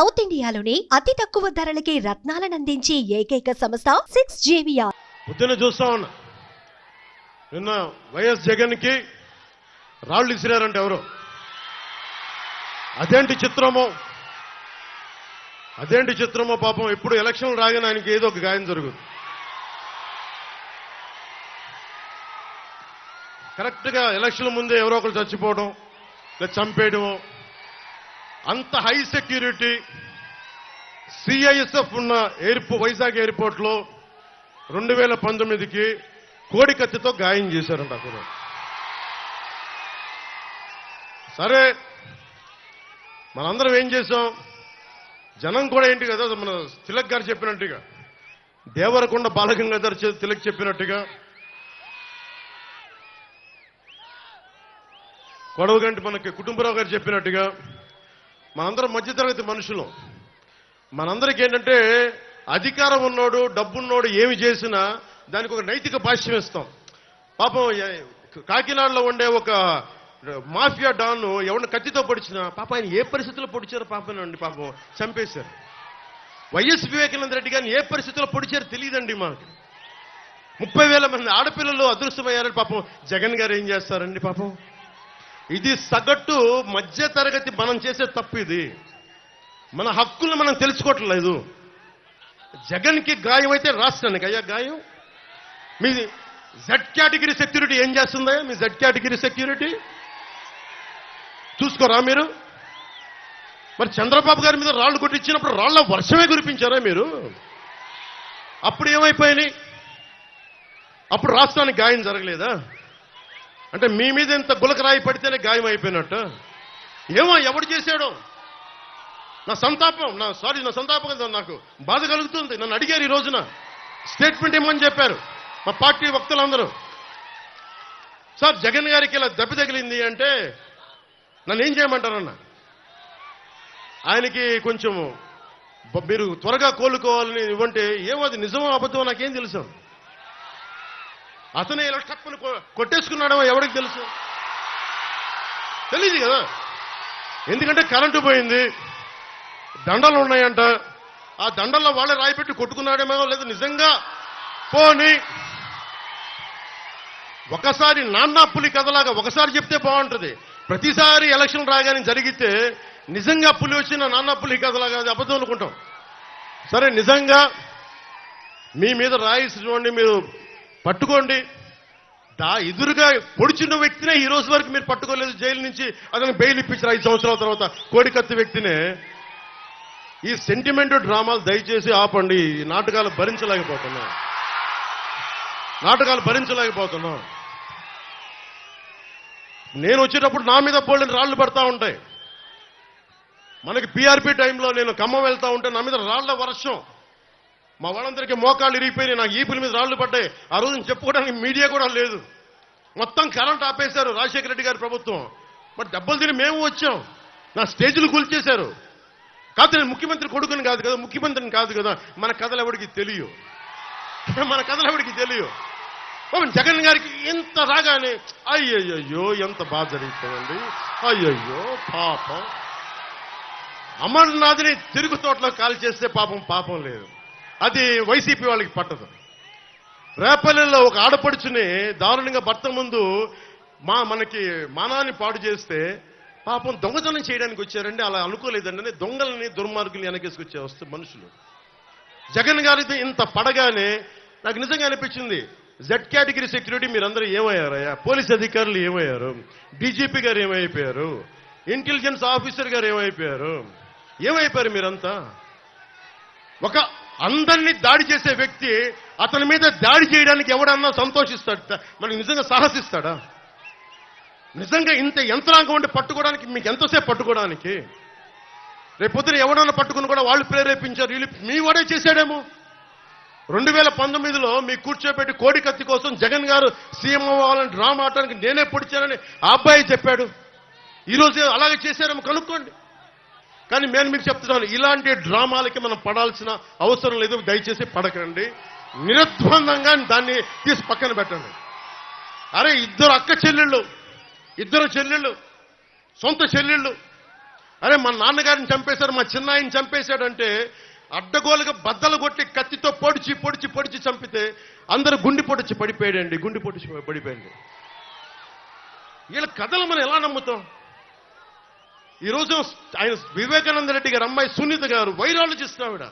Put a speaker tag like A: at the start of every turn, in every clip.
A: South ఇండియాలోని అతి తక్కువ ధరలకి రత్నాలనందించే ఏకైక సంస్థ సిక్స్ జేవియా
B: పొద్దున చూస్తా ఉన్నా. నిన్న వైఎస్ జగన్కి రాళ్ళు ఇసిరారంటే ఎవరు? అదేంటి చిత్రమో? అదేంటి చిత్రమో పాపం? ఎప్పుడు ఎలక్షన్ రాగానే ఆయనకి ఏదో ఒక గాయం జరుగుతుంది. కరెక్ట్గా ఎలక్షన్ ముందే ఎవరో ఒకరు చచ్చిపోవడం లేదా చంపేయడం అంత హై సెక్యూరిటీ సిఐఎస్ఎఫ్ ఉన్న ఎయిర్పో వైజాగ్ ఎయిర్పోర్ట్లో రెండు వేల పంతొమ్మిదికి కోడి కత్తితో గాయం చేశారంట అతను. సరే మనందరం ఏం చేసాం జనం కూడా ఏంటి కదా మన తిలక్ గారు చెప్పినట్టుగా దేవరకొండ బాలగంగాధర్ తిలక్ చెప్పినట్టుగా కొడవగంటి మనకి కుటుంబరావు గారు చెప్పినట్టుగా మనందరం మధ్యతరగతి మనుషులు. మనందరికి ఏంటంటే అధికారం ఉన్నోడు డబ్బున్నోడు ఏమి చేసినా దానికి ఒక నైతిక భాష్యం ఇస్తాం పాపం కాకినాడలో ఉండే ఒక మాఫియా డాన్ ఎవరిని కత్తితో పొడిచినా పాప ఆయన ఏ పరిస్థితుల్లో పొడిచారో పాపనండి అండి పాపం చంపేశారు. వైఎస్ వివేకానంద రెడ్డి గారిని ఏ పరిస్థితుల్లో పొడిచారో తెలియదండి మాకు. ముప్పై వేల మంది ఆడపిల్లలు అదృష్టమయ్యారని పాపం జగన్ గారు ఏం చేస్తారండి పాపం? ఇది సగటు మధ్య తరగతి మనం చేసే తప్పు ఇది మన హక్కులను మనం తెలుసుకోవట్లేదు. జగన్కి గాయం అయితే రాష్ట్రానికి. అయ్యా గాయం? మీ జెడ్ కేటగిరీ సెక్యూరిటీ ఏం చేస్తుందా మీ జెడ్ కేటగిరీ సెక్యూరిటీ చూసుకోరా మీరు? మరి చంద్రబాబు గారి మీద రాళ్ళు కొట్టించినప్పుడు రాళ్ళ వర్షమే కురిపించారా మీరు? అప్పుడు ఏమైపోయినాయి? అప్పుడు రాష్ట్రానికి గాయం జరగలేదా? అంటే మీ మీద ఇంత గులకరాయి పడితేనే గాయం అయిపోయినట్టు? ఏమో ఎవడు చేశాడో? నా సంతాపం నా సారీ నా సంతాపం కదా నాకు. బాధ కలుగుతుంది. నన్ను అడిగారు ఈ రోజున. స్టేట్మెంట్ ఇమ్మని చెప్పారు. మా పార్టీ వక్తలందరూ. సార్ జగన్ గారికి ఇలా దెబ్బ తగిలింది అంటే నన్ను ఏం చేయమంటారన్న? ఆయనకి కొంచెం మీరు త్వరగా కోలుకోవాలని ఇవ్వంటే ఏమో అది నిజమో అబద్ధమో నాకేం తెలుసు. అతనే ఇలా టక్కుని కొట్టేసుకున్నాడో ఎవరికి తెలుసు? తెలియదు కదా. ఎందుకంటే కరెంటు పోయింది. దండలు ఉన్నాయంట. ఆ దండల్లో వాళ్ళే రాయిపెట్టి కొట్టుకున్నాడేమో లేదు నిజంగా? పోని. ఒకసారి నాన్న పులి కథలాగా ఒకసారి చెప్తే బాగుంటుంది. ప్రతిసారి ఎలక్షన్ రాగానే జరిగితే నిజంగా పులి వచ్చిన నాన్న పులి కథలాగా అబద్ధం అనుకుంటాం. సరే నిజంగా మీ మీద రాయిసినోండి మీరు పట్టుకోండి. దా ఎదురుగా పొడిచిన వ్యక్తినే ఈ రోజు వరకు మీరు పట్టుకోలేదు. జైలు నుంచి అతను బెయిల్ ఇప్పించారు ఐదు సంవత్సరాల తర్వాత. కోడికత్తి వ్యక్తినే. ఈ సెంటిమెంట్ డ్రామాలు దయచేసి ఆపండి. ఈ నాటకాలు భరించలేకపోతున్నాం. నాటకాలు భరించలేకపోతున్నాం. నేను వచ్చేటప్పుడు నా మీద పోలిన రాళ్ళు పడతా ఉంటాయి. మనకి పీఆర్పీ టైంలో నేను ఖమ్మం వెళ్తా ఉంటే నా మీద రాళ్ళ వర్షం. మా వాళ్ళందరికీ మోకాళ్ళు ఇరిగిపోయినాయి నాకు ఈపుల మీద రాళ్ళు పడ్డాయి. ఆ రోజు చెప్పుకోవడానికి మీడియా కూడా లేదు. మొత్తం కరెంట్ ఆపేశారు రాజశేఖర రెడ్డి గారి ప్రభుత్వం. మరి డబ్బులు తిని మేము వచ్చాం. నా స్టేజ్లు కూల్చేశారు. కాదు నేను ముఖ్యమంత్రి కొడుకుని కాదు కదా ముఖ్యమంత్రిని కాదు కదా మన కథలు ఎవరికి తెలియ? మన కథలు ఎవరికి తెలియ? జగన్ గారికి ఎంత రాగానే అయ్యయ్యో ఎంత బాధ జరుగుతుందండి అయ్యయ్యో పాపం. అమర్నాథ్ని తిరుగు తోటలో కాల్ చేస్తే పాపం పాపం లేదు. అది వైసీపీ వాళ్ళకి పట్టదు. రేపల్లెల్లో ఒక ఆడపడుచుని దారుణంగా భర్త ముందు మా మనకి మానాన్ని పాడు చేస్తే పాపం దొంగతనం చేయడానికి వచ్చారండి అలా అనుకోలేదండి దొంగలని దుర్మార్గుల్ని వెనకేసుకొచ్చే వస్తే మనుషులు. జగన్ గారితో ఇంత పడగానే నాకు నిజంగా అనిపించింది జెడ్ కేటగిరీ సెక్యూరిటీ మీరందరూ ఏమయ్యారయ్యా? పోలీస్ అధికారులు ఏమయ్యారు? డీజీపీ గారు ఏమైపోయారు? ఇంటెలిజెన్స్ ఆఫీసర్ గారు ఏమైపోయారు? ఏమైపోయారు మీరంతా? ఒక అందరినీ దాడి చేసే వ్యక్తి అతని మీద దాడి చేయడానికి ఎవడన్నా సంతోషిస్తాడు? మనకి నిజంగా సాహసిస్తాడా? నిజంగా ఇంత యంత్రాంగం ఉండి పట్టుకోవడానికి మీకు ఎంతసేపు పట్టుకోవడానికి? రేపొద్దున ఎవడన్నా పట్టుకుని కూడా వాళ్ళు ప్రేరేపించారు వీళ్ళు మీ వాడే చేశాడేమో. రెండు వేల పంతొమ్మిదిలో మీ కూర్చోబెట్టి కోడి కత్తి కోసం జగన్ గారు సీఎం అవ్వాలని డ్రామా ఆడటానికి నేనే పొడిచానని ఆ అబ్బాయి చెప్పాడు. ఈరోజు అలాగే చేశారేమో కనుక్కోండి. కానీ నేను మీకు చెప్తున్నాను ఇలాంటి డ్రామాలకి మనం పడాల్సిన అవసరం లేదు దయచేసి పడకండి. నిరుద్వందంగా దాన్ని తీసి పక్కన పెట్టండి. అరే ఇద్దరు అక్క చెల్లెళ్ళు ఇద్దరు చెల్లెళ్ళు సొంత చెల్లెళ్ళు. అరే మా నాన్నగారిని చంపేశాడు మా చిన్నాయిని చంపేశాడంటే అడ్డగోలుగా బద్దలు కొట్టి కత్తితో పొడిచి పొడిచి పొడిచి చంపితే అందరూ గుండి పొడిచి పడిపోయాడండి గుండి పొడిచి పడిపోయండి వీళ్ళ కథలు మనం ఎలా నమ్ముతాం? ఈరోజు ఆయన వివేకానంద రెడ్డి గారు అమ్మాయి సునీత గారు వైరాలజిస్ట్ ఆవిడ.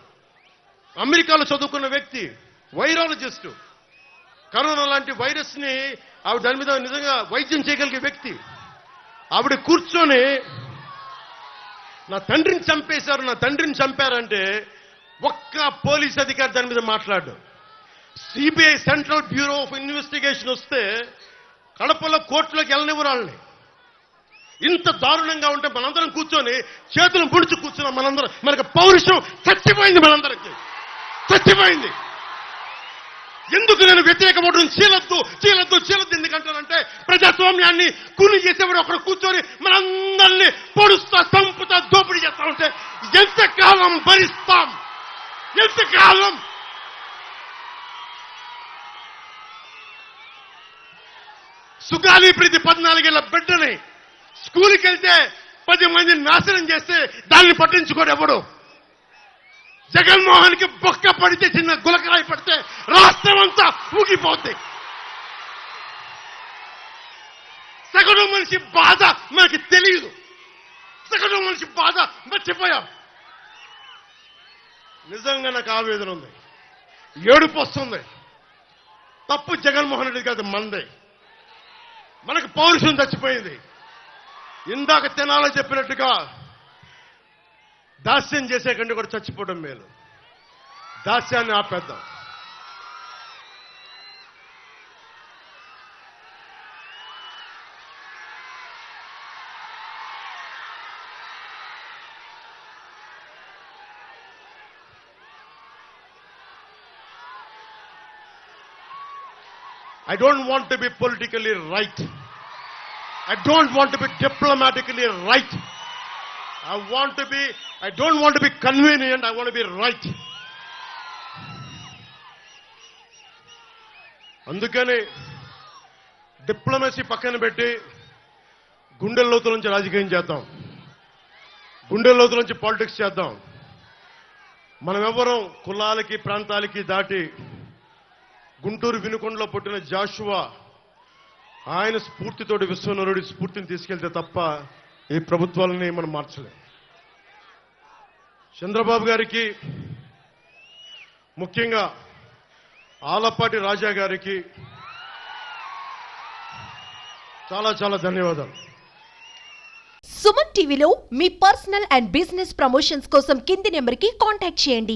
B: అమెరికాలో చదువుకున్న వ్యక్తి వైరాలజిస్ట్. కరోనా లాంటి వైరస్ని ఆవిడ దాని మీద నిజంగా వైద్యం చేయగలిగే వ్యక్తి. ఆవిడ కూర్చొని నా తండ్రిని చంపేశారు నా తండ్రిని చంపారంటే ఒక్క పోలీస్ అధికారి దాని మీద మాట్లాడు. CBI central bureau of investigation వస్తే కడపలో కోర్టులోకి వెళ్ళనివ్వరాళ్ళని ఇంత దారుణంగా ఉంటే మనందరం కూర్చొని చేతులు ముడిచి కూర్చున్నాం మనందరం. మనకు పౌరుషం చచ్చిపోయింది మనందరికి. చచ్చిపోయింది. ఎందుకు నేను వ్యతిరేక ఓటును చీలద్దు చీలద్దు చీలద్దు. ఎందుకంటానంటే ప్రజాస్వామ్యాన్ని కూలి చేసేవాడు ఒకడు కూర్చొని మనందరినీ పొడుస్తా చంపుతా దోపిడీ చేస్తా ఉంటే ఎంతకాలం భరిస్తాం? ఎంతకాలం సుగాలి ప్రీతి పద్నాలుగేళ్ళ బిడ్డని స్కూల్కి వెళ్తే పది మందిని నాశనం చేస్తే దాన్ని పట్టించుకోడు ఎవడు జగన్మోహన్కి బొక్క పడితే చిన్న గులకరాయి పడితే రాష్ట్రం అంతా ఊగిపోద్ది. సగటు మనిషి బాధ మనకి తెలియదు. సగటు మనిషి బాధ మర్చిపోయాం. నిజంగా నాకు ఆవేదన ఉంది. ఏడుపు వస్తుంది. తప్పు జగన్మోహన్ రెడ్డి కాదు మనదే మనకు పౌరుషం చచ్చిపోయింది. ఇందాక తినాలో చెప్పినట్టుగా దాస్యం చేసే కంటే కూడా చచ్చిపోవడం మేలు దాస్యాన్ని ఆపేద్దాం I don't want to be politically right. I don't want to be diplomatically right. I want to be, I don't want to be convenient, I want to be right. అందుకని డిప్లొమసీ పక్కన పెట్టి గుండెల లోతుల నుంచి రాజకీయం చేద్దాం గుండెల లోతుల నుంచి పాలిటిక్స్ చేద్దాం మనం కులాలకి ప్రాంతాలకి దాటి గుంటూరు వినుకొండలో పుట్టిన జాషువా ఆయన స్ఫూర్తితోటి విశ్వనరుడి స్ఫూర్తిని తీసుకెళ్తే తప్ప ఈ ప్రభుత్వాలని మనం మార్చలేం. చంద్రబాబు గారికి ముఖ్యంగా ఆలపాటి రాజా గారికి చాలా చాలా ధన్యవాదాలు.
A: సుమన్ టీవీలో మీ పర్సనల్ అండ్ బిజినెస్ ప్రమోషన్స్ కోసం కింది నెంబర్కి కాంటాక్ట్ చేయండి.